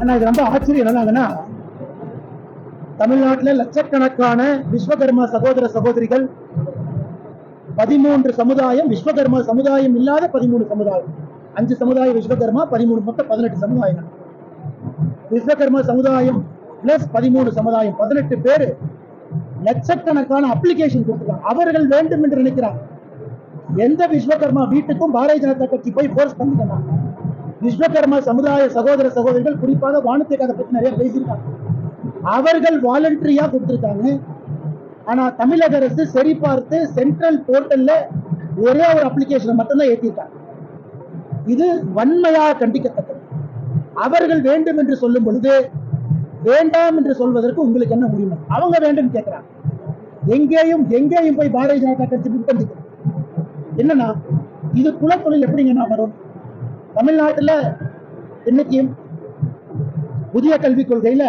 ஆனா இது ரொம்ப ஆச்சரியம் என்னன்னா தமிழ்நாட்டுல லட்சக்கணக்கான விஸ்வகர்மா சகோதர சகோதரிகள் பதிமூன்று சமுதாயம் விஸ்வகர்மா சமுதாயம் இல்லாத பதிமூணு சமுதாயம். அஞ்சு சமுதாய விஸ்வகர்மா பதிமூணு மொத்தம் பதினெட்டு சமுதாயங்கள். விஸ்வகர்மா சமுதாயம் பிளஸ் பதிமூணு சமுதாயம் பதினெட்டு பேரு லட்சக்கணக்கான அப்ளிகேஷன் கொடுத்துருக்காங்க. அவர்கள் வேண்டும் என்று நினைக்கிறாங்க. எந்த விஸ்வகர்மா வீட்டுக்கும் பாரதிய ஜனதா கட்சி போய் போர்ஸ் பண்ணிக்கிறாங்க விஸ்வகர்மா சமுதாய சகோதர சகோதரிகள் குறிப்பாக வானத்தை அதை பத்தி நிறைய பேசியிருக்காங்க. அவர்கள் வாலண்டரியா கொடுத்துருக்காங்க. ஆனா தமிழக அரசு சரி பார்த்து சென்ட்ரல் போர்ட்டல்ல ஒரே ஒரு அப்ளிகேஷனை மட்டும்தான் ஏற்றிருக்காங்க இது வன்மையாக கண்டிக்கத்தக்கது. அவர்கள் வேண்டும் என்று சொல்லும் பொழுது வேண்டாம் என்று சொல்வதற்கு உங்களுக்கு என்ன உரிமை அவங்க வேண்டும் கேட்கிறாங்க. எங்கேயும் எங்கேயும் போய் பாரதிய ஜனதா கட்சி பின்பற்றிக்கிறோம் என்னன்னா இது குலத்தொழில் எப்படிங்கண்ணா வரும்? தமிழ்நாட்டுல இன்னைக்கு புதிய கல்விக் கொள்கையில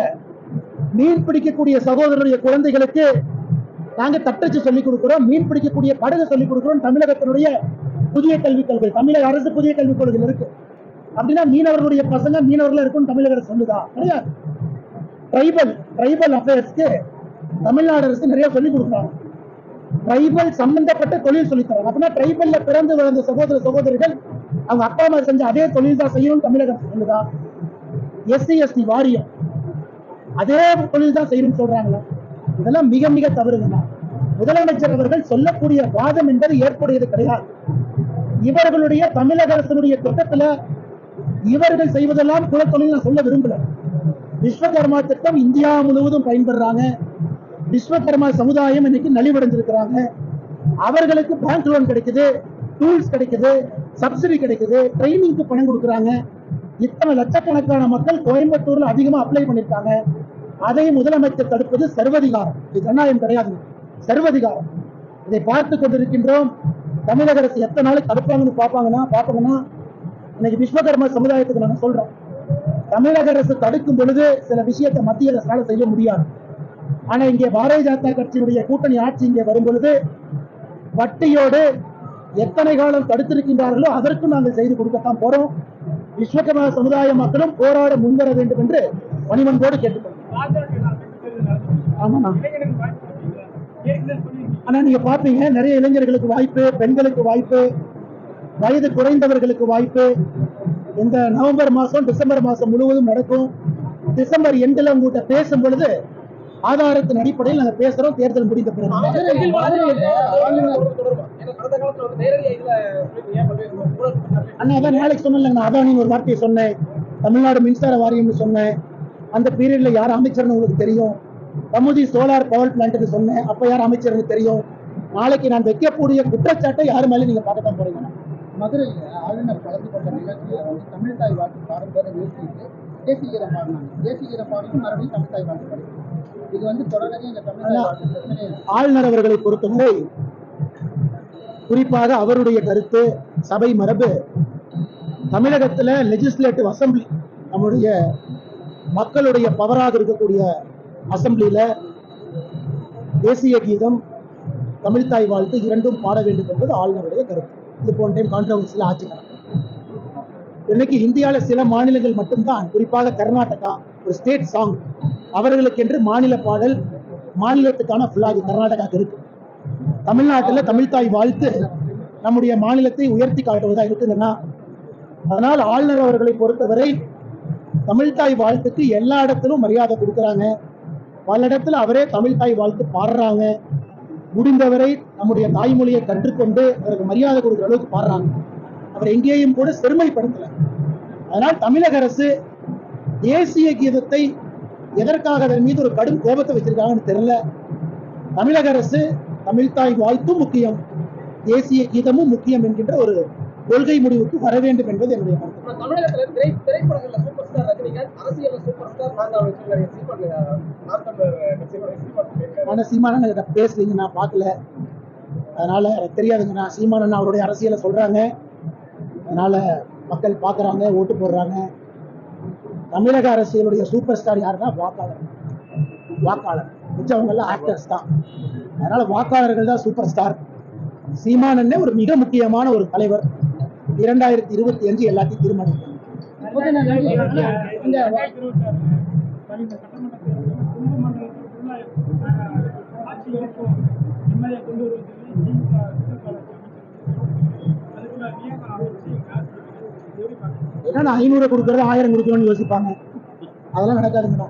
மீன் பிடிக்கக்கூடிய சகோதரருடைய குழந்தைகளுக்கு நாங்க தட்டச்சு சொல்லிக் கொடுக்கிறோம். மீன் பிடிக்கக்கூடிய படகு சொல்லிக் கொடுக்கிறோம். தமிழகத்தினுடைய புதிய கல்விக் கொள்கை தமிழக அரசு புதிய கல்விக் கொள்கையில் இருக்கு. அப்படின்னா மீனவர்களுடைய பசங்க மீனவர்கள் இருக்கும் தமிழக அரசு சொல்லுதா? கிடையாது. ட்ரைபல் ட்ரைபல் அஃபேர்ஸ்க்கு தமிழ்நாடு அரசு நிறைய சொல்லிக் கொடுக்குறாங்க ட்ரைபல் சம்பந்தப்பட்ட தொழில் சொல்லித்தராங்க அப்படின்னா ட்ரைபல்ல பிறந்து வளர்ந்த சகோதர சகோதரிகள் அவங்க அப்பா அம்மா செஞ்ச அதே தொழில் தான் செய்யணும் தமிழக அரசு சொல்லுதா? எஸ்சி எஸ்டி வாரியம். அதே தொழில் தான் செய்யணும்னு சொல்றாங்களா. இதெல்லாம் மிக மிக தவறுங்கண்ணா முதலமைச்சர் அவர்கள் சொல்லக்கூடிய வாதம் என்பது ஏற்புடையது கிடையாது. இவர்களுடைய தமிழக அரசினுடைய திட்டத்துல இவர்கள் செய்வதெல்லாம் குலத்தொழில் நான் சொல்ல விரும்பல. விஸ்வகர்மா திட்டம் இந்தியா முழுவதும் பயன்படுறாங்க. விஸ்வகர்மா சமுதாயம் இன்னைக்கு நலிவடைஞ்சிருக்கிறாங்க. அவர்களுக்கு பேங்க் லோன் கிடைக்குது டூல்ஸ் கிடைக்குது சப்சிடி கிடைக்குது ட்ரைனிங்க்கு பணம் கொடுக்குறாங்க. இத்தனை லட்சக்கணக்கான மக்கள் கோயம்புத்தூர்ல அதிகமா அப்ளை பண்ணிருக்காங்க. அதை முதலமைச்சர் தடுப்பது சர்வதிகாரம். இது ஜனநாயகம் கிடையாது. சர்வதிகாரம். இதை பார்த்து கொண்டிருக்கின்றோம். தமிழக அரசு எத்தனை நாளைக்கு தடுப்பாங்கன்னு பார்ப்பாங்கன்னா பார்ப்பாங்கன்னா இன்னைக்கு விஸ்வகர்ம சமுதாயத்துக்கு நாங்க சொல்றோம் தமிழக அரசு தடுக்கும் பொழுது சில விஷயத்தை மத்திய அரசால செய்ய முடியாது. ஆனா இங்கே பாரதிய ஜனதா கட்சியினுடைய கூட்டணி ஆட்சி இங்கே வரும் பொழுது வட்டியோடு எத்தனை காலம் தடுத்திருக்கின்றார்களோ அதற்கும் நாங்கள் செய்து கொடுக்கத்தான் போறோம். விஸ்வகர்மா சமுதாய மக்களும் போராட முன்வர வேண்டும் என்று மணிமன்போடு கேட்டுக்கொள்கிறோம். ஆமாண்ணா. ஆனா நீங்க பாப்பீங்க நிறைய இளைஞர்களுக்கு வாய்ப்பு பெண்களுக்கு வாய்ப்பு வயது குறைந்தவர்களுக்கு வாய்ப்பு. இந்த நவம்பர் மாசம் டிசம்பர் மாசம் முழுவதும் நடக்கும். டிசம்பர் எண்டில் உங்கள்கிட்ட பேசும் பொழுது ஆதாரத்தின் அடிப்படையில் நாங்க பேசுறோம் தேர்தல் முடிந்த பிறகு. அண்ணா அதான் நாளைக்கு சொன்னேன் அதானின்னு ஒரு வார்த்தையை சொன்னேன். தமிழ்நாடு மின்சார வாரியம்னு சொன்னேன். அந்த பீரியட்ல யார் அமைச்சர்னு உங்களுக்கு தெரியும். கமுதி சோலார் பவர் பிளான்ட்னு சொன்னேன். அப்ப யார் அமைச்சர்னு தெரியும். நாளைக்கு நான் வைக்கக்கூடிய குற்றச்சாட்டை யார் மேலே நீங்க பார்க்கத்தான் போறீங்க? மதுரையில் ஆளுநர் கலந்து கொண்ட நிகழ்ச்சியில் வந்து தமிழ் தாய் வாழ்த்து பாடும்போது பாடினாங்க தேசிய கீதம் பாடிட்டு மறுபடியும் தமிழ் தாய் வாழ்த்து இது வந்து தொடர்ந்து இந்த தமிழ் தாய் வாழ்த்து பிரச்சனை ஆளுநர் அவர்களை பொறுத்தவரை குறிப்பாக அவருடைய கருத்து சபை மரபு தமிழகத்துல லெஜிஸ்லேட்டிவ் அசம்பிளி நம்முடைய மக்களுடைய பவராக இருக்கக்கூடிய அசம்பிளியில தேசிய கீதம் தமிழ்தாய் வாழ்த்து இரண்டும் பாட வேண்டும் என்பது ஆளுநருடைய கருத்து. இது போன டைம் கான்ட்ரவர்சியில் ஆட்சி நடக்கும். இன்னைக்கு இந்தியாவில் சில மாநிலங்கள் மட்டும்தான் குறிப்பாக கர்நாடகா ஒரு ஸ்டேட் சாங் அவர்களுக்கென்று மாநில பாடல் மாநிலத்துக்கான ஃபுல்லாகி கர்நாடகாவுக்கு இருக்கு. தமிழ்நாட்டில் தமிழ்தாய் வாழ்த்து நம்முடைய மாநிலத்தை உயர்த்தி காட்டுவதா இருக்குதுன்னா அதனால் ஆளுநர் அவர்களை பொறுத்தவரை தமிழ்தாய் வாழ்த்துக்கு எல்லா இடத்திலும் மரியாதை கொடுக்குறாங்க. பல இடத்துல அவரே தமிழ்தாய் வாழ்த்து பாடுறாங்க. முடிந்தவரை நம்முடைய தாய்மொழியை கற்றுக்கொண்டு அவருக்கு மரியாதை கொடுக்குற அளவுக்கு பாடுறாங்க. அவர் எங்கேயும் கூட சிறுமைப்படுத்தல அதனால் தமிழக அரசு தேசிய கீதத்தை எதற்காக அதன் மீது ஒரு கடும் கோபத்தை வச்சிருக்காங்கன்னு தெரியல. தமிழக அரசு தமிழ்தாய் வாழ்த்தும் முக்கியம் தேசிய கீதமும் முக்கியம் என்கின்ற ஒரு கொள்கை முடிவுக்கு வர வேண்டும் என்பது என்னுடைய கருத்து. தமிழகத்துல திரைப்படங்கள்ல super star Rajinikanth super star Seeman பேசலீங்க நான் பார்க்கல. அதனால எனக்கு தெரியாதுங்க நான் சீமானன் அவருடைய அரசியலை சொல்றாங்க. அதனால் மக்கள் பார்க்குறாங்க ஓட்டு போடுறாங்க. தமிழக அரசியலுடைய சூப்பர் ஸ்டார் யாருன்னா வாக்காளர். வாக்காளர். மிச்சவங்கெல்லாம் ஆக்டர்ஸ் தான். அதனால் வாக்காளர்கள் தான் சூப்பர் ஸ்டார். சீமானன்னே ஒரு மிக முக்கியமான ஒரு தலைவர். இரண்டாயிரத்தி இருபத்தி அஞ்சு எல்லாத்தையும் திருமணம் ஆட்சி ஏன்னா ஐநூறு கொடுக்கறது ஆயிரம் கொடுக்கணும்னு யோசிப்பாங்க. அதெல்லாம் நடக்காதுங்க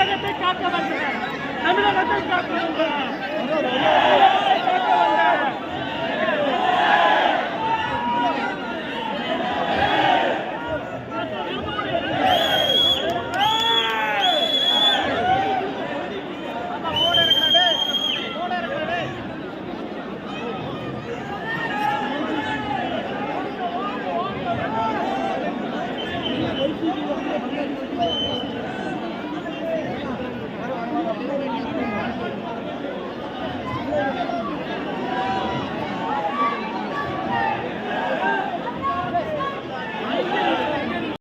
தமிழகத்தை காக்க வேண்டும் தமிழகத்தை காக்க வேண்டும்